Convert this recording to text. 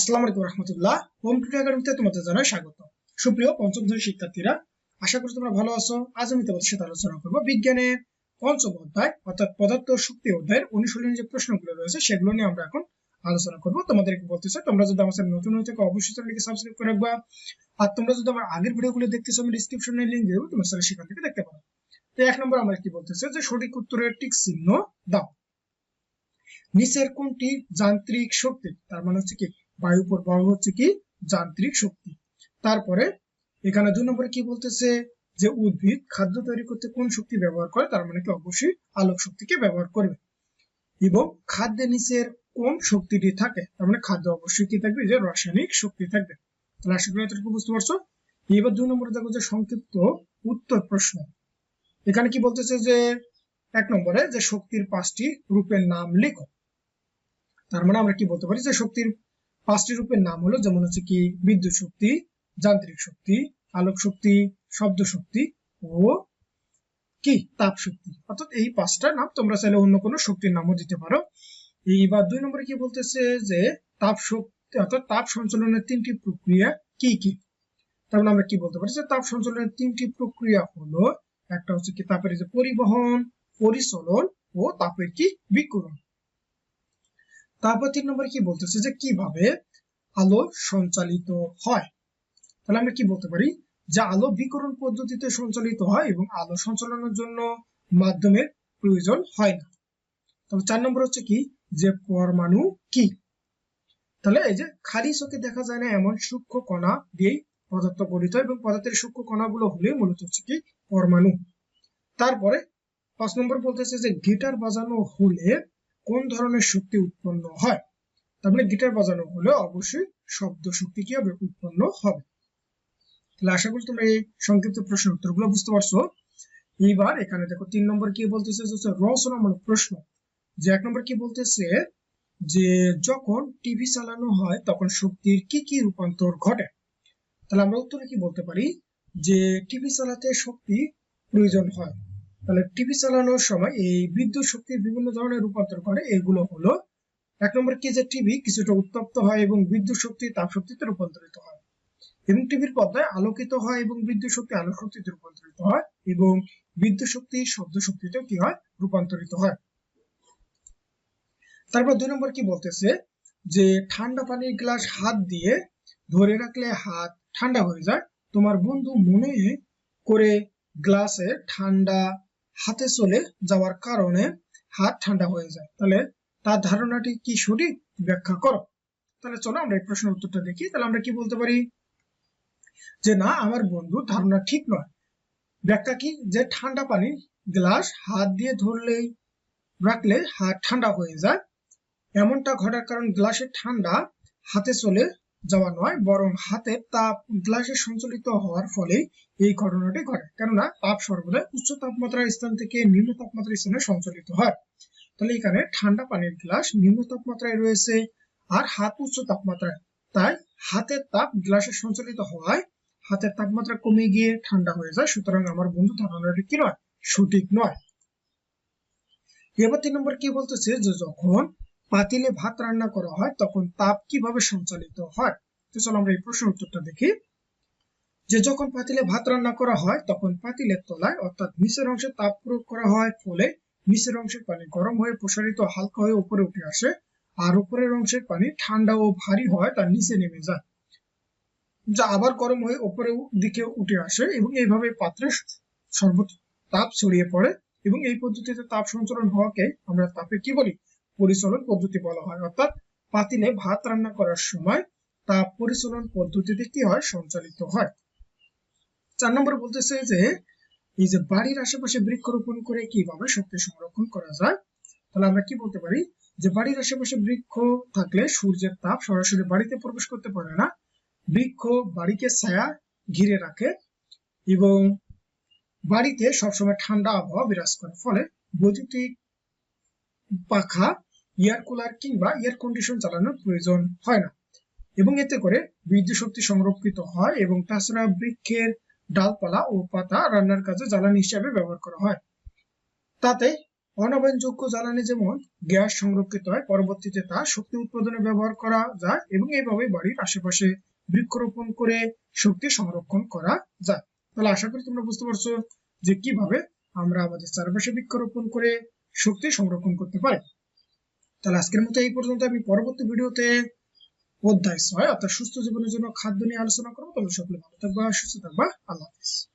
আসসালামু আলাইকুম রহমতুল্লাহ। হোম টুটু একাডেমিতে তোমাদের জানাই স্বাগত। সুপ্রিয় পঞ্চম শ্রেণির শিক্ষার্থীরা, আশা করি তোমরা ভালো আছো। আজ আমি তোমাদের সাথে আলোচনা করব বিজ্ঞানের পঞ্চম অধ্যায়, অর্থাৎ পদার্থ শক্তি অধ্যায়ের অনুশীলনী যে প্রশ্নগুলো রয়েছে, সেগুলো নিয়ে আমরা এখন আলোচনা করব। তোমাদেরকে বলতে চাই, তোমরা যদি আমার সাথে নতুন হয়ে থাকো, অবশ্যই চ্যানেলকে সাবস্ক্রাইব করে রাখবা। আর তোমরা যদি আমার আগের ভিডিওগুলো দেখতেছো, আমি ডিসক্রিপশনে লিংক দেবো, তোমরা সেখান থেকে দেখতে পারো। তো এক নম্বর আমরা কি বলতেছে, যে সঠিক উত্তরের টিক চিহ্ন দাও। নিচের কোনটি? যান্ত্রিক শক্তি। তার মানে হচ্ছে কি, বায়ু প্রবাহ হচ্ছে কি, যান্ত্রিক শক্তি। তারপরে এখানে দুই নম্বরে কি বলতেছে? যে উদ্ভিদ খাদ্য তৈরি করতে কোন শক্তি ব্যবহার করে? তার মানে কি, অবশ্যই আলোক শক্তিকে ব্যবহার করবে। এবং খাদ্যের নিচের কোন শক্তিটি থাকে? তার মানে খাদ্য অবশ্যই কি থাকবে? যে রাসায়নিক শক্তি থাকবে। তাহলে আশা করি এতটুকু বুঝতে পারছ? এবার দুই নম্বরে দেখো যে সংক্ষিপ্ত উত্তর প্রশ্ন। এখানে কি বলতেছে যে, এক নম্বরে যে শক্তির পাঁচটি রূপের নাম লেখো। তার মানে আমরা কি বলতে পারি যে শক্তির পাঁচটি রূপের নাম হলো, যেমন হচ্ছে কি বিদ্যুৎ শক্তি, যান্ত্রিক শক্তি, আলোক শক্তি, শব্দ শক্তি ও কি? তাপ শক্তি। অর্থাৎ এই পাঁচটা নাম তোমরা চাইলে অন্য কোনো শক্তির নামও দিতে পারো। এইবার দুই নম্বরে কি বলতেছে যে তাপ শক্তি, অর্থাৎ তাপ সঞ্চালনের তিনটি প্রক্রিয়া কি কি? তার মানে আমরা কি বলতে পারি যে তাপ সঞ্চালনের তিনটি প্রক্রিয়া হলো, একটা হচ্ছে কি তাপের যে পরিবহন, পরিচলন ও তাপের কি বিকিরণ। তারপর তিন নম্বরে কি বলতেছে যে কীভাবে আলো সঞ্চালিত হয়? তাহলে আমরা কি বলতে পারি? যে আলো বিকরণ পদ্ধতিতে সঞ্চালিত হয় এবং আলো সঞ্চালনের জন্য মাধ্যমের প্রয়োজন হয় না। তবে চার নম্বর হচ্ছে কি? যে পরমাণু কি? তাহলে এই যে খালি চোখে দেখা যায় না এমন সূক্ষ্ম কণা দিয়েই পদার্থ গঠিত এবং পদার্থের সূক্ষ্ম কণাগুলো হলে মূলত হচ্ছে কি? পরমাণু। তারপরে পাঁচ নম্বর বলতেছে যে গিটার বাজানো হলে কোন ধরনের শক্তি উৎপন্ন হয়? তার মানে গিটার বাজানো হলে অবশ্যই শব্দ শক্তি কি হবে উৎপন্ন হবে? তাহলে আশা করি তোমরা এই সংক্ষিপ্ত প্রশ্নের উত্তরগুলো বুঝতে পারছ। এইবার এখানে দেখো তিন নম্বর কি বলতেছে? রচনামূলক প্রশ্ন। যে এক নম্বর কি বলতেছে? যে যখন টিভি চালানো হয়, তখন শক্তির কি কি রূপান্তর ঘটে? তাহলে আমরা উত্তরে কি বলতে পারি? যে টিভি চালাতে শক্তি প্রয়োজন হয়। তাহলে টিভি চালানোর সময় এই বিদ্যুৎ শক্তির বিভিন্ন ধরনের রূপান্তর করে, এগুলো হলো, এক নম্বর কি যে টিভি কিছুটা উত্তপ্ত হয় এবং বিদ্যুৎ শক্তি তাপ শক্তিতে রূপান্তরিত হয়। এবং টিভির পর্দায় আলোকিত হয় এবং বিদ্যুৎ শক্তি আলোক শক্তিতে রূপান্তরিত হয় এবং বিদ্যুৎ শক্তি শব্দ শক্তিতেও কি হয়? রূপান্তরিত হয়। তারপর দুই নম্বর কি বলতেছে? যে ঠান্ডা পানির গ্লাস হাত দিয়ে ধরে রাখলে হাত ঠান্ডা হয়ে যায়। তোমার বন্ধু মনে করে গ্লাসে ঠান্ডা হাতে চলে যাওয়ার কারণে হাত ঠান্ডা হয়ে যায়। তাহলে তার ধারণাটি কি সঠিক? ব্যাখ্যা করো। তাহলে চলো আমরা এই প্রশ্নের উত্তরটা দেখি। তাহলে আমরা কি বলতে পারি? যে না, আমার বন্ধু, ধারণা ঠিক নয়। ব্যাখ্যা কি? যে ঠান্ডা পানি গ্লাস হাত দিয়ে ধরলেই, রাখলে হাত ঠান্ডা হয়ে যায়। এমনটা ঘটার কারণ গ্লাসের ঠান্ডা হাতে চলে যাওয়া নয়, বরং হাতে তাপ গ্লাসে সঞ্চালিত হওয়ার ফলে এই ঘটনাটি ঘটে। কেননা, তাপ সর্বদা উচ্চ তাপমাত্রার স্থান থেকে নিম্ন তাপমাত্রার স্থানে সঞ্চালিত হয়। তাহলে এখানে ঠান্ডা পানির গ্লাস নিম্ন তাপমাত্রায় রয়েছে আর হাত উচ্চ তাপমাত্রায়। তাই হাতের তাপ গ্লাসে সঞ্চালিত হওয়ায় হাতের তাপমাত্রা কমে গিয়ে ঠান্ডা হয়ে যায়। সুতরাং আমার বন্ধু, ধারণাটি কি নয়? সঠিক নয়। এবার তিন নম্বর কি বলতেছে? যে যখন পাতিলে ভাত রান্না করা হয়, তখন তাপ কীভাবে সঞ্চালিত হয়? তো চলো আমরা এই প্রশ্নের উত্তরটা দেখি। যে যখন পাতিলে ভাত রান্না করা হয়, তখন পাতিলের তলায়, অর্থাৎ নিচের অংশে তাপ প্রয়োগ করা হয়, ফলে নিচের অংশের পানি গরম হয়ে প্রসারিত হালকা হয়ে উপরে উঠে আসে, আর উপরের অংশের পানি ঠান্ডা ও ভারী হয় তার নিচে নেমে যায়। যা আবার গরম হয়ে উপরের দিকে উঠে আসে এবং এইভাবে পাত্রে সর্বোচ্চ তাপ ছড়িয়ে পড়ে এবং এই পদ্ধতিতে তাপ সঞ্চালন হওয়াকে আমরা তাপে কি বলি? পরিচলন পদ্ধতি বলা হয়। অর্থাৎ পাতিলে ভাত রান্না করার সময় তাপ পরিচলন পদ্ধতিতে কি হয়? সঞ্চালিত হয়। চার নম্বর বলতেছে যে, এই যে বাড়ির আশেপাশে বৃক্ষরোপণ করে কীভাবে শক্তি সংরক্ষণ করা যায়? তাহলে আমরা কি বলতে পারি? যে বাড়ির আশেপাশে বৃক্ষ থাকলে সূর্যের তাপ সরাসরি বাড়িতে প্রবেশ করতে পারে না। বৃক্ষ বাড়িকে ছায়া ঘিরে রাখে এবং বাড়িতে সবসময় ঠান্ডা আবহাওয়া বিরাজ করে। ফলে বৈদ্যুতিক পাখা এয়ার কুলার কিংবা এয়ার কন্ডিশন চালানোর প্রয়োজন হয় না। এবং এতে করে বিদ্যুৎ শক্তি সংরক্ষিত হয় এবং তাছাড়া বৃক্ষের ডালপালা ও পাতা রান্নার কাজে জ্বালানি হিসাবে ব্যবহার করা হয়। তাতে অনবায়নযোগ্য জ্বালানি যেমন গ্যাস সংরক্ষিত হয়, পরবর্তীতে তা শক্তি উৎপাদনে ব্যবহার করা যায় এবং এইভাবে বাড়ির আশেপাশে বৃক্ষরোপণ করে শক্তি সংরক্ষণ করা যায়। তাহলে আশা করি তোমরা বুঝতে পারছ যে কীভাবে আমরা আমাদের চারপাশে বৃক্ষরোপণ করে শক্তি সংরক্ষণ করতে পারি। তাহলে আজকের মতো এই পর্যন্ত আমি পরবর্তী ভিডিওতে অধ্যায় ছয়, অর্থাৎ সুস্থ জীবনের জন্য খাদ্য নিয়ে আলোচনা করব। তবে সকলে ভালো থাকবা, সুস্থ থাকবা। আল্লাহ হাফিজ।